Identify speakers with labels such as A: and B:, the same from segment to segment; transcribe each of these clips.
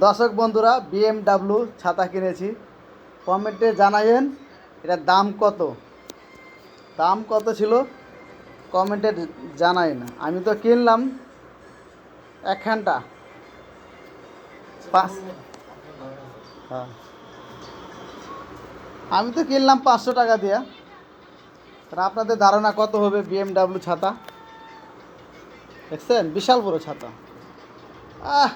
A: দর্শক বন্ধুরা বিএমডাব্লিউ ছাতা কিনেছি। কমেন্টে জানাবেন এটার দাম কত? দাম কত ছিল? কমেন্টে জানাই না আমি তো কিনলাম একখানটা পাঁচ হ্যাঁ। আমি তো কিনলাম পাঁচশো টাকা দিয়া। আর আপনাদের ধারণা কত হবে বিএমডাব্লিউ ছাতা? দেখছেন? বিশাল বড় ছাতা। আহ!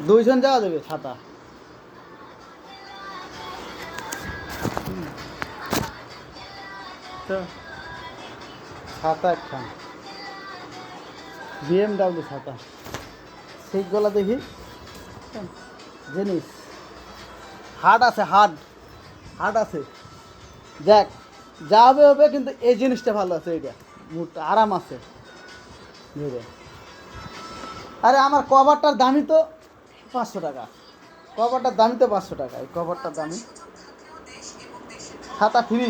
A: দুইজন যাওয়া যাবে ছাতা। তো। ছাতা একখান। বিএমডাব্লিউ ছাতা। সিটগুলো দেখি। হ্যাঁ, জিনিস। হার্ড আছে হার্ড। হার্ড আছে। যাক যা হবে হবে কিন্তু এই জিনিসটা ভালো আছে এটা মুডটা আরাম আছে। ধীরে। আরে আমার কভারটার দামই তো পাঁচশো টাকা। কভারটার দামই তো পাঁচশো টাকা, এই কভারটার দামই ছাতা ফ্রি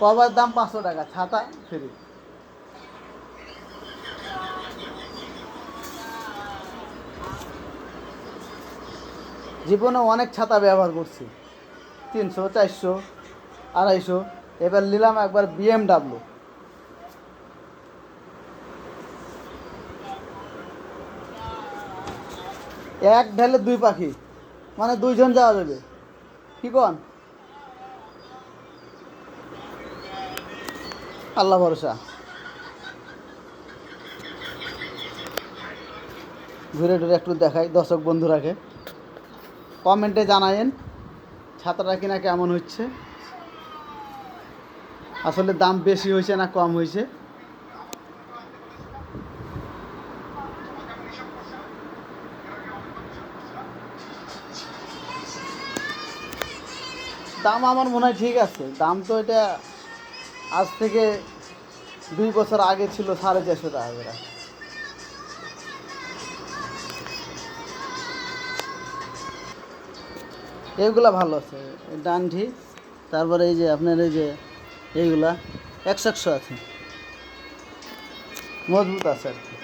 A: কভার দাম পাঁচশো টাকা, ছাতা ফ্রি জীবনে অনেক ছাতা ব্যবহার করছি, তিনশো, চারশো, আড়াইশো। এবার নিলাম একবার বিএমডাব্লিউ এক ঢেলে দুই পাখি। মানে দুইজন যাওয়া যাবে। কি কন? আল্লাহ ভরসা। ঘুরে ঘুরে একটু দেখাই দর্শক বন্ধুরাকে। কমেন্টে জানায়েন, ছাতাটা কিনা কেমন হচ্ছে? আসলে দাম বেশি হয়েছে না কম হয়েছে? দাম আমার মনে হয় ঠিক আছে। দাম তো এটা আজ থেকে দুই বছর আগে ছিল সাড়ে চারশো টাকা করে। এইগুলা ভালো আছে। ডান্ডি তারপরে এই যে আপনার এই যে এইগুলা, একশো একশো আছে। মজবুত আছে আর কি।